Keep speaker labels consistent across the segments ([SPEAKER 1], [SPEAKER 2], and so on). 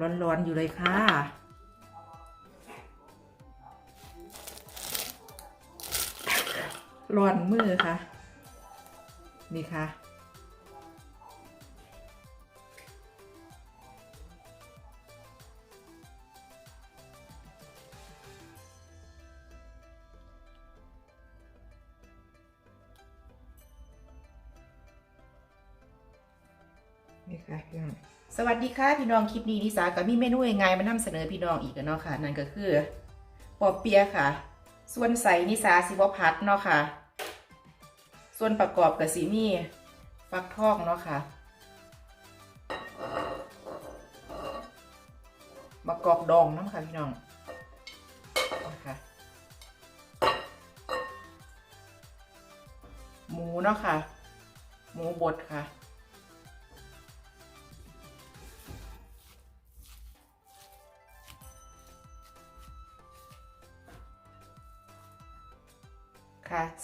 [SPEAKER 1] ร้อนๆอยู่เลยค่ะร้อนมือค่ะ นี่ค่ะ ค่ะพี่น้องสวัสดีค่ะพี่น้องคลิปนี้นิสากับมีเมนูยังไงมานำเสนอพี่น้องอีกแล้วเนาะค่ะนั่นก็คือปอเปียค่ะ ส่วนใส่นิสาสิบพัดเนาะค่ะ ส่วนประกอบกับสีมีฟักทองเนาะค่ะมะกอกดองน้ำค่ะพี่น้องนะคะหมูเนาะค่ะ หมูบดค่ะ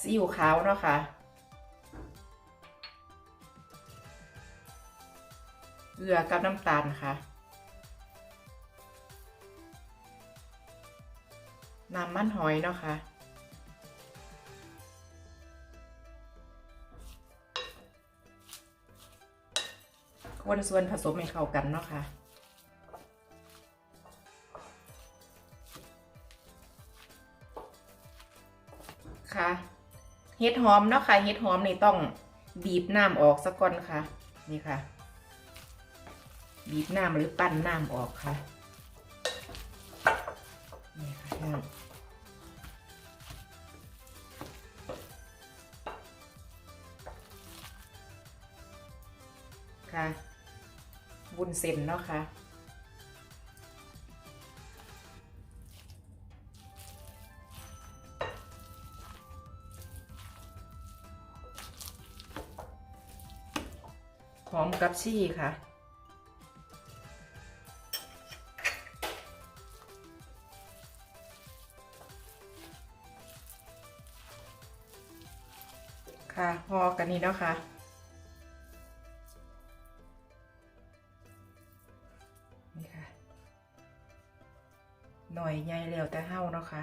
[SPEAKER 1] ซีอิ๊วขาวเนาะค่ะ เกลือกับน้ำตาลค่ะ น้ำมันหอยเนาะค่ะ คนส่วนผสมให้เข้ากันเนาะคะค่ะ เห็ดหอมเนาะค่ะเห็ดหอมนี่ต้องบีบน้ำออกสักก่อนค่ะ นี่ค่ะ บีบน้ำหรือปั้นน้ำออกค่ะนี่ค่ะพี่น้องค่ะบุญเส้นเนาะค่ะ หอมกับชี่ค่ะ ค่ะพอกันนี้เนาะค่ะนี่ค่ะ หน่อยใหญ่แล้วแต่เห่าเนาะค่ะ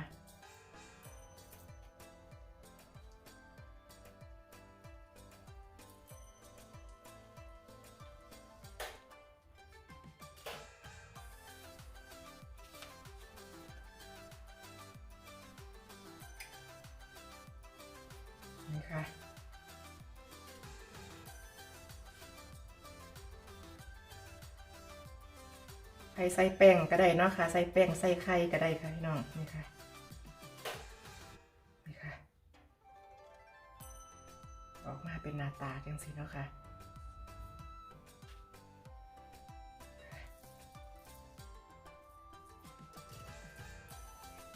[SPEAKER 1] ใครใส่แป้งก็ได้เนาะค่ะ ใส่แป้งใส่ไข่ก็ได้ค่ะพี่น้องนี่ค่ะนี่ค่ะ ออกมาเป็นหน้าตาจังสิเนาะค่ะ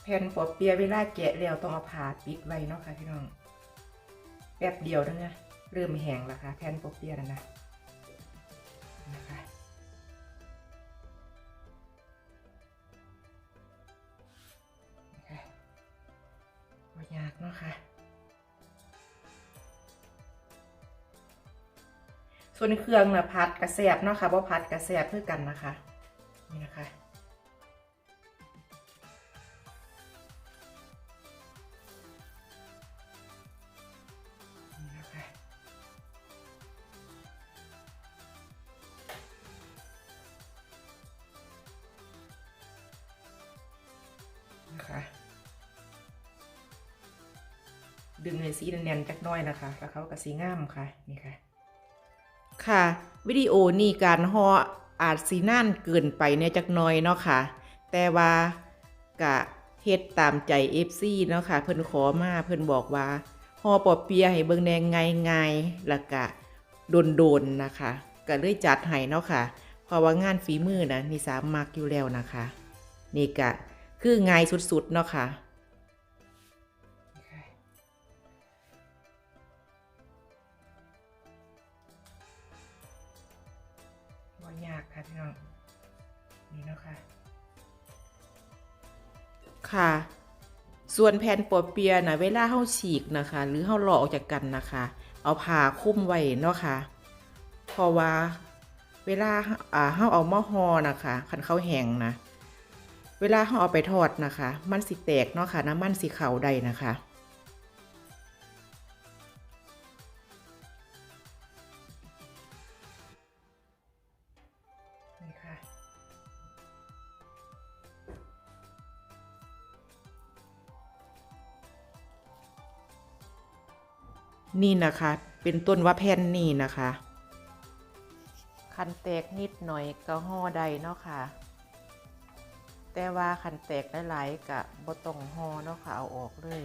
[SPEAKER 1] แผ่นปอเปียเวลาแกะแล้วต้องเอาผ้าปิดไว้เนาะค่ะพี่น้อง แป๊บเดียวนะเนี่ยเริ่มแห้งแล้วค่ะแผ่นปอเปียแล้วนะนะ ว่ยากเนาะค่ะ ส่วนเครื่องนะพัดกระแสบเนาะค่ะว่าพัดกระแสบเพื่อกันนะคะ นี่นะคะ ดึงให้สีแน่นๆจักน้อยนะคะ แล้วเขาก็สีงามค่ะนี่ค่ะ ค่ะ วิดีโอนี่การห่ออาจสีน่านเกินไปเนี่ยจักน้อยเนาะค่ะ แต่ว่ากะเฮ็ดตามใจ FC เนาะค่ะ เพิ่นขอมาเพิ่นบอกว่าห่อปอเปียให้เบิ่งแนงไง่ายๆแล้วก็โดนๆนะคะก็เลยจัดให้เนาะค่ะเพราะว่างานฝีมือนะนี่สามมักอยู่แล้วนะคะ นี่กะคือง่ายสุดๆเนาะค่ะ ค่ะพี่น้องนี่เนาะค่ะ ค่ะ ส่วนแผ่นปอเปียนะเวลาเฮาฉีกนะคะ หรือเฮาหลอกออกจากกันนะคะ เอาผ้าคลุมไว้เนาะค่ะเพราะว่าเวลาอ่าเฮาเอาหมาห่อนะคะคันเขาแห้งนะ เวลาเฮาเอาไปทอดนะคะ มันสิแตกเนาะค่ะน้ำมันสิเข้าได้นะคะ นี่นะคะ เป็นต้นว่าแผ่นนี่นะคะ คันแตกนิดหน่อยก็ห่อได้เนาะค่ะ แต่ว่าคันแตกหลายๆกะบ่ต้องห่อเนาะค่ะเอาออกเลย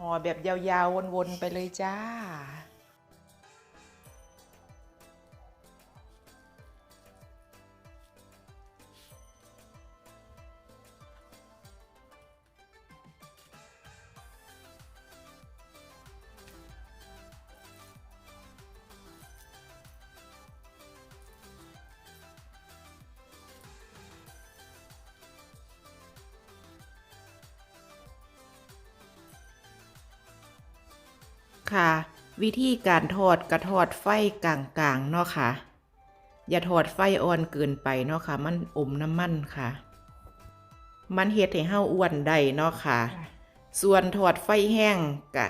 [SPEAKER 1] ห่อแบบยาวๆ วนๆ ไปเลยจ้า ค่ะ วิธีการทอดกระทอดไฟกลางๆเนาะค่ะ อย่าทอดไฟอ่อนเกินไปเนาะค่ะ มันอมน้ำมันค่ะ มันเฮ็ดให้เฮาอ้วนได้เนาะค่ะ ส่วนทอดไฟแห้งกะ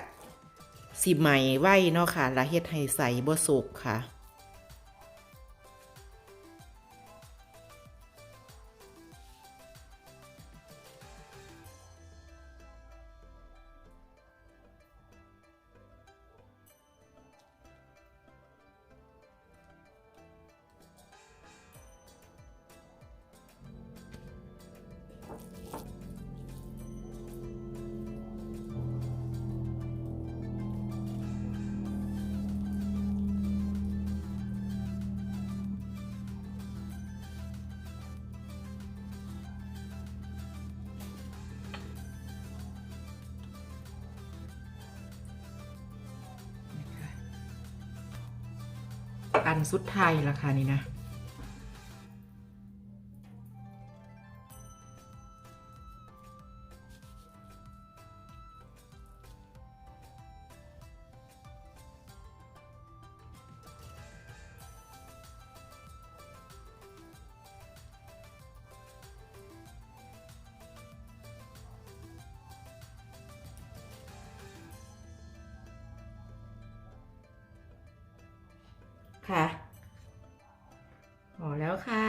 [SPEAKER 1] สิไหมไว้เนาะค่ะและเฮ็ดให้ใสบ่สุกค่ะ อันสุดท้ายราคานี้นะ ค่ะพอแล้วค่ะ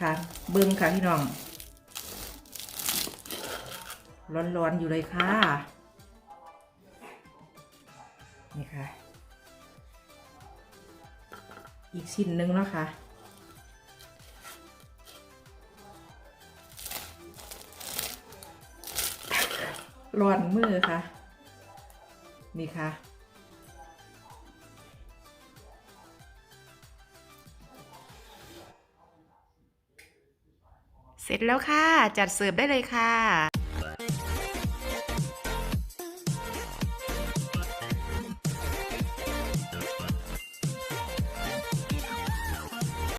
[SPEAKER 1] ค่ะเบิ้งค่ะพี่น้อง ร้อนๆอยู่เลยค่ะ นี่ค่ะ อีกชิ้นหนึ่งแล้วค่ะร้อนมือค่ะ นี่ค่ะ เสร็จแล้วค่ะ จัดเสิร์ฟได้เลยค่ะ